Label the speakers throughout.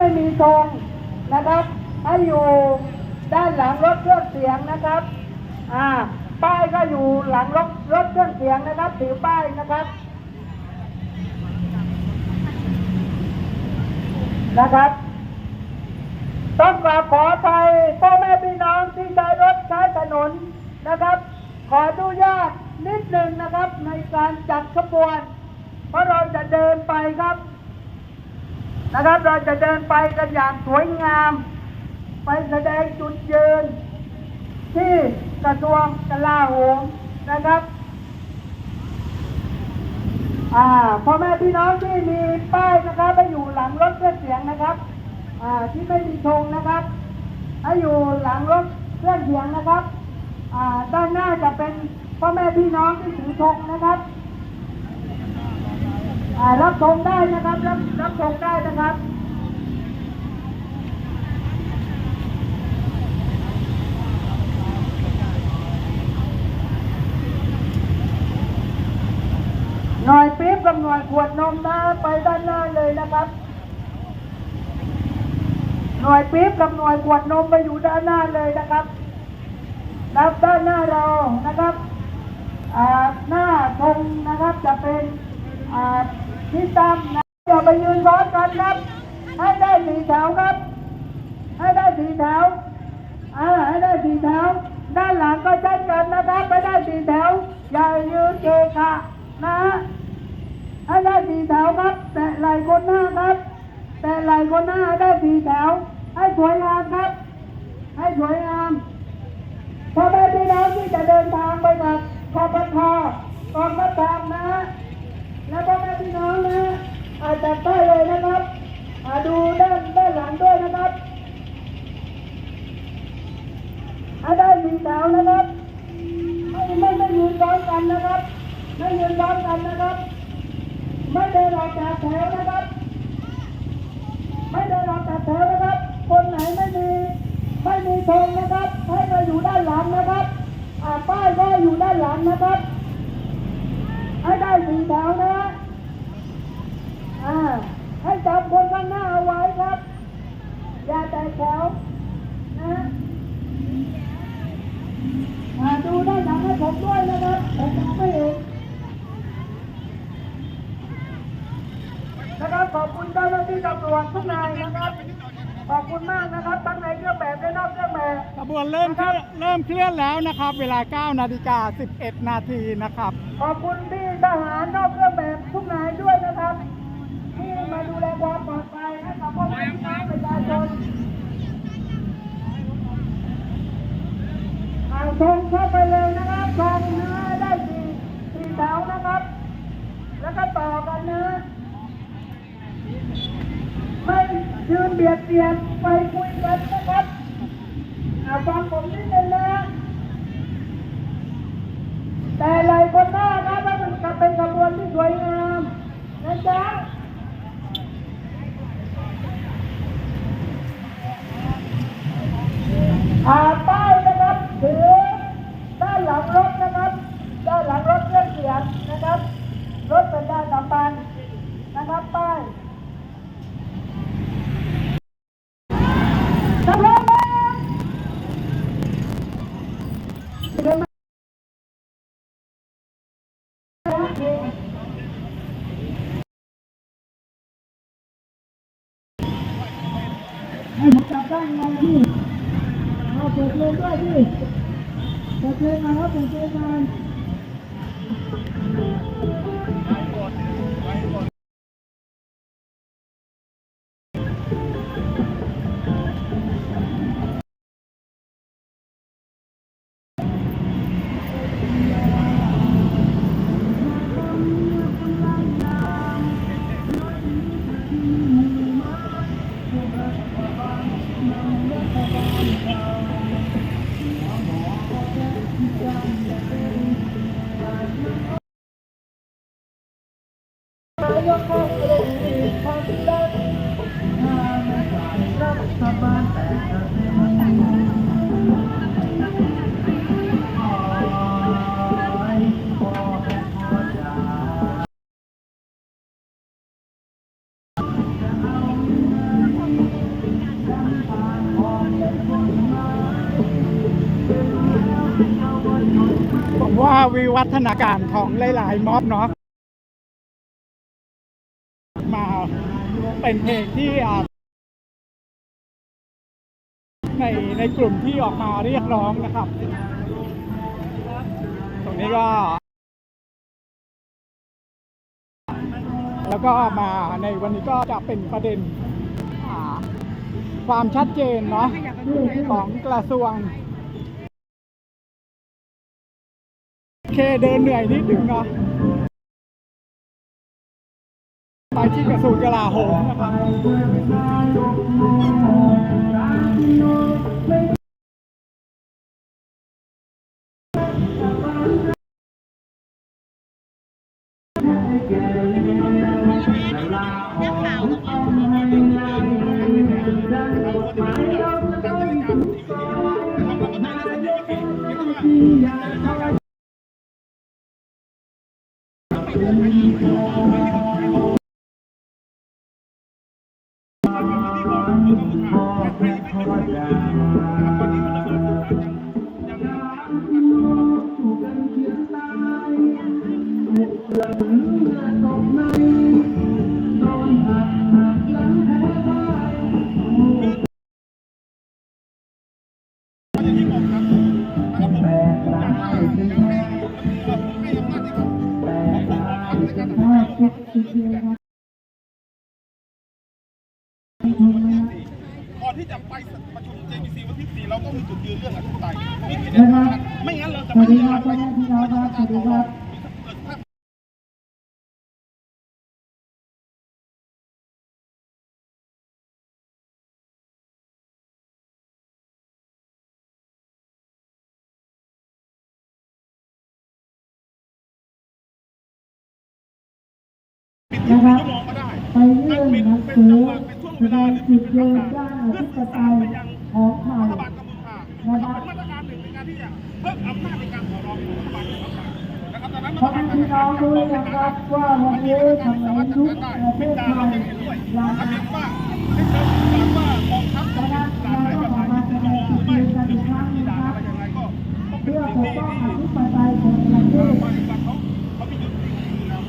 Speaker 1: ไม่มีธงนะครับ ให้อยู่ด้านหลังรถเครื่องเสียงนะครับ อ่า ป้ายก็อยู่หลังรถรถเครื่องเสียงนะครับถือป้ายนะครับ นะครับ ต้องกราบขออภัยพ่อแม่พี่น้องที่ใช้รถใช้ถนนนะครับ ขออนุญาตนิดหนึ่งนะครับในการจัดขบวน เพราะเราจะเดินไปครับ นะครับ เราจะเดินไปกันอย่างสวยงาม ไปแสดงจุดยืน ที่กระทรวงกลาโหมนะครับอ่าพ่อแม่พี่น้องที่มีป้ายนะครับไปอยู่หลังรถเครื่องเสียงนะครับอ่าที่ไม่มีธงนะครับให้อยู่หลังรถเครื่องเสียงนะครับอ่าด้านหน้าจะเป็นพ่อแม่พี่น้องที่ถือธงนะครับ รับธงได้นะครับ รับรับธงได้นะครับหน่วยปี๊บกับหน่วยขวดนมนะไปด้านหน้าเลยนะครับ หน่วยปี๊บกับหน่วยขวดนมไปอยู่ด้านหน้าเลยนะครับรับด้านหน้าเรานะครับหน้าธงนะครับจะเป็นอ่าที่ตั้มนะอย่าไปยืนซ้อนกันครับ ให้ได้สี่แถวครับ ให้ได้สี่แถวอ่าให้ได้สี่แถว ด้านหลังก็เช่นกันนะครับไปได้สี่แถว อย่ายืนเกะกะนะฮะให้ได้สี่แถวครับ แตะไหล่คนหน้าครับ แตะไหล่คนหน้าให้ได้สี่แถว ให้สวยงามครับ ให้สวยงามพ่อแม่พี่น้องที่จะเดินทางไปกับคอปทองทัพทางนะฮะและพ่อแม่พี่น้องนะอาจจะใต้ายเลยนะครับอาดูด้านด้านหลังด้วยนะครับให้ได้สีแถวนะครับ ไม่ไม่ไม่ยืนซ้อนกันนะครับ ไม่ยืนซ้อนกันนะครับ ไม่เดินออกจากแถวนะครับ ไม่เดินออกจากแถวนะครับ คนไหนไม่มี ไม่มีธงนะครับ ให้มาอยู่ด้านหลังนะครับ อ่าป้ายก็อยู่ด้า นะครับ ให้ได้สีแถวนะอ่าให้จับคนข้างหน้าเอาไว้ครับ อย่าแตกแถวนะอ่าดูด้านหลังให้ผมด้วยนะครับผมมองไม่เห็นนะครับขอบคุณเจ้าหน้าที่ตำรวจทุกนายนะครับ ขอบคุณมากนะครับทั้งในเครื่องแบบและนอกเครื่องแบบ
Speaker 2: ขบวนเริ่มเคลื่อนเริ่มเคลื่อนแล้วนะครับ เวลา 9 นาฬิกา 11 นาทีนะครับ
Speaker 1: ขอบคุณที่ทหารนอกเครื่องแบบทุกนายด้วยนะครับ ที่มาดูแลความปลอดภัยให้กับพ่อแม่พี่น้องประชาชนเอาชงเข้าไปเลยนะครับชงเนื้อได้สี่สี่แถวนะครับ แล้วก็ต่อกันนะไม่ยืนเบียดเบียดไปคุยกันนะครับ ฟังผมนิดนึงนะ แต่หลายคนหน้านะว่ามันจะเป็นขบวนที่สวยงามนะจ๊ะอาป้ายนะครับถือด้านหลังรถนะครับ ด้านหลังรถเครื่องเสียงนะครับ รถสัญญาณสัมปันนะครับ วั
Speaker 2: ฒนาการของหลายๆม็อบเนาะมาเป็นเพลงที่ในในกลุ่มที่ออกมาเรียกร้องนะครับ ตรงนี้ก็ แล้วก็มาในวันนี้ก็จะเป็นประเด็นความชัดเจนเนาะของกระทรวง เคเดินเหนื่อยนิดนึงเนาะไปที่กระทรวงกลาโหมนะครับ
Speaker 3: What do you know? เราต้องมีจุดยืนเรื่องอธิปไตยมีจุดยืนไม่งั้นเราจะไม่
Speaker 1: สดี
Speaker 3: มี
Speaker 1: ครับ
Speaker 3: ไร
Speaker 1: พ่อแม่พี่น้องครับสวัสดีครับ
Speaker 3: ปิดที่ชั่วโมงก็ได้
Speaker 1: ไปยื่นหนังสือแสดงจุดยืนด้านอธิปไตยของไทย
Speaker 3: รัฐบาลกัมพูชาเป็นมาตรการหนึ่งในการที่จะเพิ่มอำนาจในการต่อรองของรัฐบาลกัมพูชานะครับดังนั้น
Speaker 1: พ่อแม่พี่น้องรู้ยังครับว่าวันนี้ทำไมทุกประเทศไทยยัง
Speaker 3: ทำเพียงว่าให้เชิญถามว่ากองทัพจะมีการไหนแบบไหนจะมองหรือไม่หรือมีที่ด่าอะไรยังไงก็ต้องเป็น
Speaker 1: เพื่อ
Speaker 3: สิ่ง
Speaker 1: ปก
Speaker 3: ที่
Speaker 1: ป้องอ
Speaker 3: ที่
Speaker 1: ธิปไตยของประเทศ
Speaker 3: เขาเขามีจุดยืนอยู่แล้ว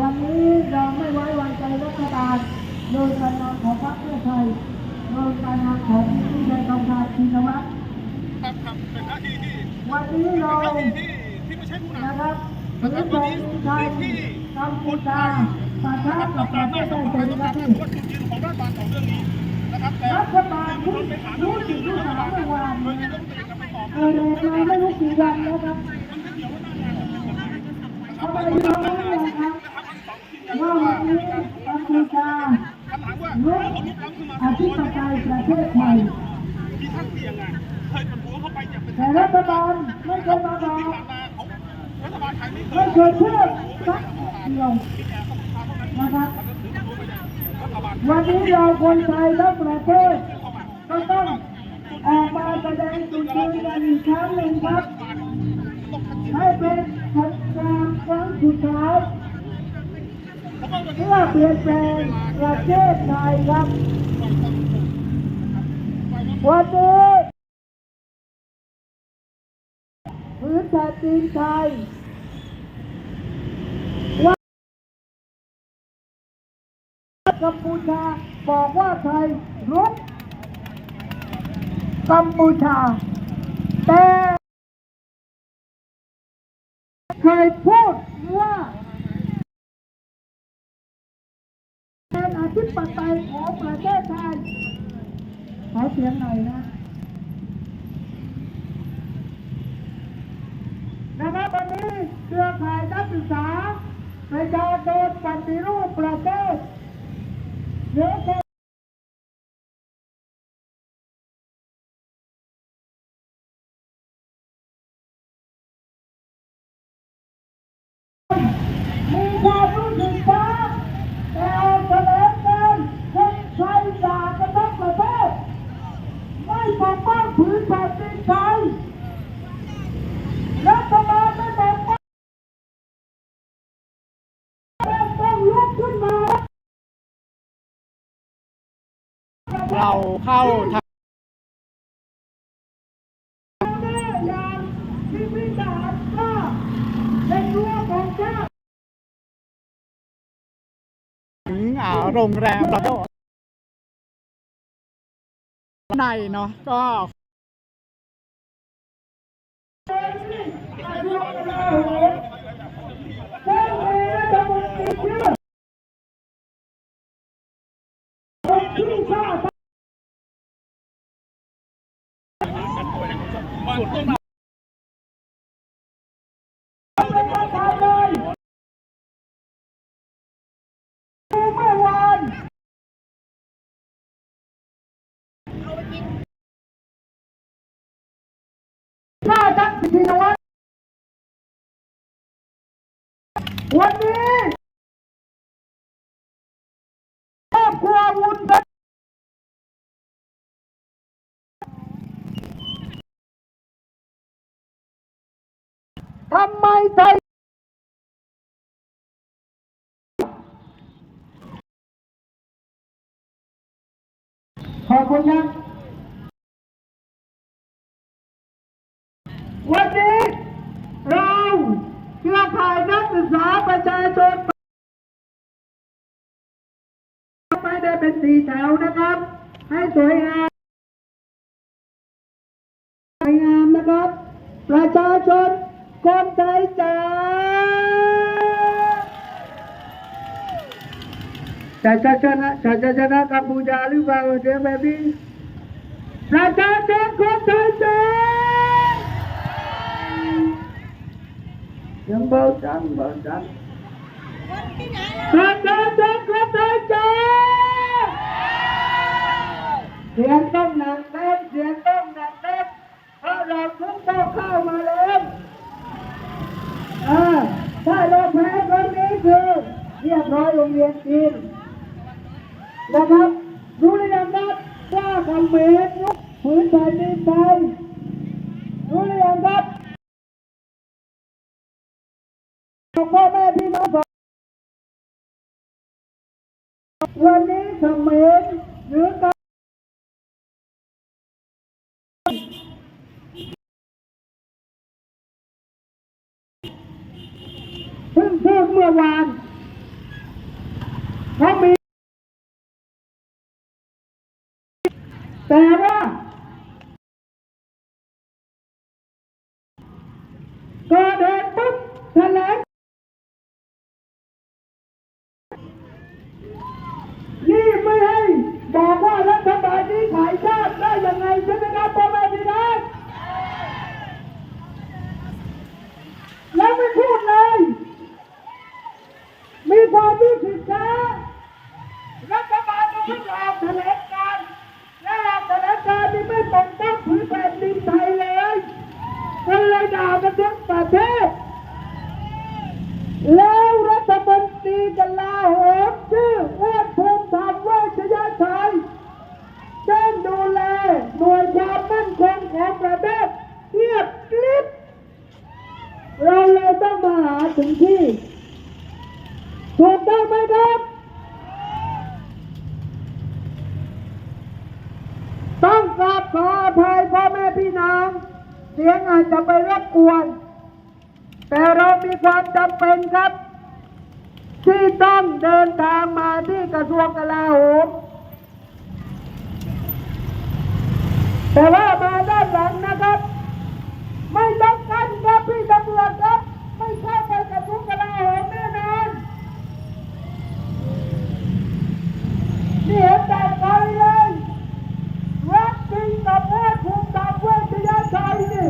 Speaker 1: วันนี้เราไม่ไว้วางใจรัฐบาลโดยการนำของพรรคเพื่อไทย โดยการนำของผู้ใหญ่กองทัพชินวัตร
Speaker 3: ครับครับเป็นหน้าที่ที่
Speaker 1: วันนี้เรา
Speaker 3: หน้าที่ที่ที่ไม่ใช่ผู้นำ
Speaker 1: นะครับถือแผ่นดินไทยกัมพูชาปะทะกับประเทศไทยเป็นประเทศ
Speaker 3: ว่าจุดยืนของรัฐบาลของเรื่องนี้นะครับแต่
Speaker 1: รัฐบาลพูดรู้สึกรู้สาเมื่อวาน
Speaker 3: โดยที่ต้องตีกันไปตอ
Speaker 1: เออเลยมาไม่รู้กี่วันแล้วครับเขาไปยอมแล้วนะครับว่าวันนี้กัมพูชา
Speaker 3: คำถามว่า
Speaker 1: ลุก
Speaker 3: เขาลุกล้ำขึ้นมา
Speaker 1: อธิปไตยประเทศไทย
Speaker 3: ที่ท่านเตียงไงเคยเป็นหัวเข้าไปอย่างเป็น
Speaker 1: แต่รัฐบาลไม่เคยมาบอก
Speaker 3: รัฐบาลไทยไม่เค
Speaker 1: ไม่
Speaker 3: ย
Speaker 1: เคยเชื่อสักเดียวนะครับวันนี้เราคนไทยทั้งประเทศก็ต้องออกมาแสดงจุดยืนกันอีกครั้งหนึ่งครับให้เป็นสัญญาณครั้งสุดท้ายเพื่อเปลี่ยนแปลง ประเทศไทยครับ วันนี้พื้นแผ่นดินไทยว่ากัมพูชาบอกว่าไทยรุกกัมพูชาแต่เคยพูดว่าเป็นอธิปไต ยของประเทศไทยขอเสียงหน่อยนะนะครับวันนี้เครือข่ายนักศึกษาประชาชนปฏิรูปประเทศเดี๋ยว เราเข้าทางถึงโรงแรม
Speaker 2: เราโดในเนาะก็
Speaker 1: น้าทักษิณวัฒน์วันนี้ครอบครัววุ้นเส้นทำไมไทยขอบคุณครับ วันนี้เราเครือข่ายนักศึกษาประ ชาชนไม่ได้เป็นสีแถวนะครับ ให้สวยงามสวยงามนะครับ ประชาชนคนไทยจ๋าจะจะชนะจะจะชนะกัมพูชาหรือเปล่าเสียงแบบนี้ประชาชนคนไทยจ๋ายังเบาจังเบาจัง ประชาชนคนไทยจ๋าเสียงต้องหนักแน่นเสียงต้องหนักแน่นเพราะเราทุกต้องเข้ามาแล้วอ่าถ้าเราแพ้คนนี้คือเรียบร้อยโรงเรียนจีนนะครับรู้หรือยังครับว่าคำเขมรยุคผืนแผ่นดินไทย วันนี้เขมรหรือการเพิ่งพูดเมื่อวานเขามีแต่ว่าก็เดินปุ๊บแถลง นี่ไม่ให้บอกว่ารัฐบาลนี้ขายชาติได้ยังไงใช่ไหมครับพ่อแม่พี่น้องแล้วไม่พูดเลย มีความรู้สึกช้ารัฐบาลก็เพิ่งออกแถลงการณ์และออกแถลงการณ์ที่ไม่ปกป้องผืนแผ่นดินไทยเลยก็เลยด่ากันทั้งประเทศ แล้วรัฐมนตรีกลาโหมชื่ออ้วนภูมิธรรมเวชยชัยเจ้งดูแลหน่วยความมั่นคงของประเทศเงียบกริบเราเลยต้องมาหาถึงที่ ถูกต้องไหมครับ ต้องกราบขออภัยพ่อแม่พี่น้อง เสียงอาจจะไปรบกวน แต่เรามีความจำเป็นครับ ที่ต้องเดินทางมาที่กระทรวงกลาโหมแต่ว่ามาด้านหลังนะครับ ไม่ต้องกันครับพี่ตำรวจครับ ไม่เข้าไปกระทรวงกลาโหมแน่นอนนี่เห็นแต่ไกลเลยวัคซีนกับแพทย์ภูมิกับเวชยชัยนี่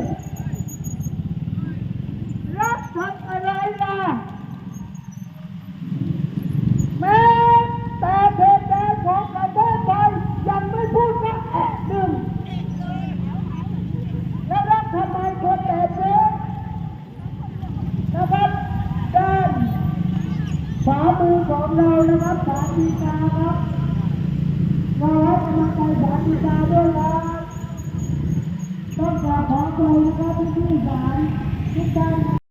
Speaker 1: รับทำอะไรล่ะ แม้แต่เพศแดนของประเทศไทยยังไม่พูดสักแอะหนึ่ง แล้วรับทำไมคนแบบนี้นะครับด้านขวามือของเรานะ ครับสาธิกาครับเราให้กำลังใจสาธิกาด้วยครับต้องกราบขอใจนะครับที่ศานทุกท่าน